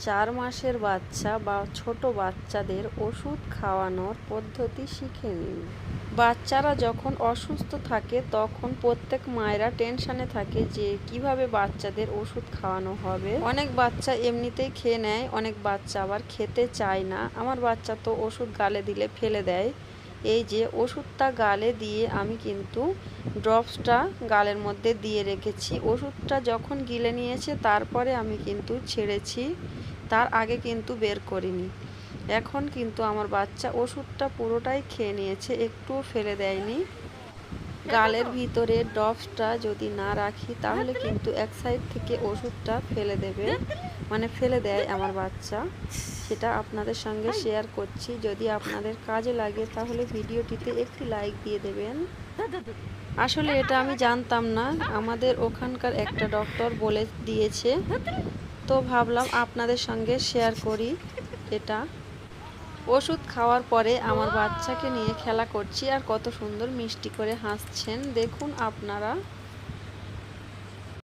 চার মাসের বাচ্চা বা ছোট বাচ্চাদের ওষুধ খাওয়ানোর পদ্ধতি শিখে নিন। বাচ্চারা যখন অসুস্থ থাকে, তখন প্রত্যেক মায়েরা টেনশনে থাকে যে কীভাবে বাচ্চাদের ওষুধ খাওয়ানো হবে। অনেক বাচ্চা এমনিতেই খেয়ে নেয়, অনেক বাচ্চা আবার খেতে চায় না। আমার বাচ্চা তো ওষুধ গালে দিলে ফেলে দেয়। এই যে ওষুধটা গালে দিয়ে আমি কিন্তু ড্রপসটা গালের মধ্যে দিয়ে রেখেছি। ওষুধটা যখন গিলে নিয়েছে, তারপরে আমি কিন্তু ছেড়েছি। তার আগে কিন্তু বের করিনি। এখন কিন্তু আমার বাচ্চা ওষুধটা পুরোটাই খেয়ে নিয়েছে, একটুও ফেলে দেয়নি। গালের ভিতরে ড্রপসটা যদি না রাখি, তাহলে কিন্তু এক সাইড থেকে ওষুধটা ফেলে দেবে। মানে ফেলে দেয় আমার বাচ্চা। সেটা আপনাদের সঙ্গে শেয়ার করছি। যদি আপনাদের কাজে লাগে, তাহলে ভিডিওটিতে একটি লাইক দিয়ে দেবেন। আসলে এটা আমি জানতাম না। আমাদের ওখানকার একটা ডক্টর বলে দিয়েছে। তো ভাবলাম আপনাদের সঙ্গে শেয়ার করি এটা। ওষুধ খাওয়ার পরে আমার বাচ্চাকে নিয়ে খেলা করছি আর কত সুন্দর মিষ্টি করে হাসছেন। দেখুন আপনারা।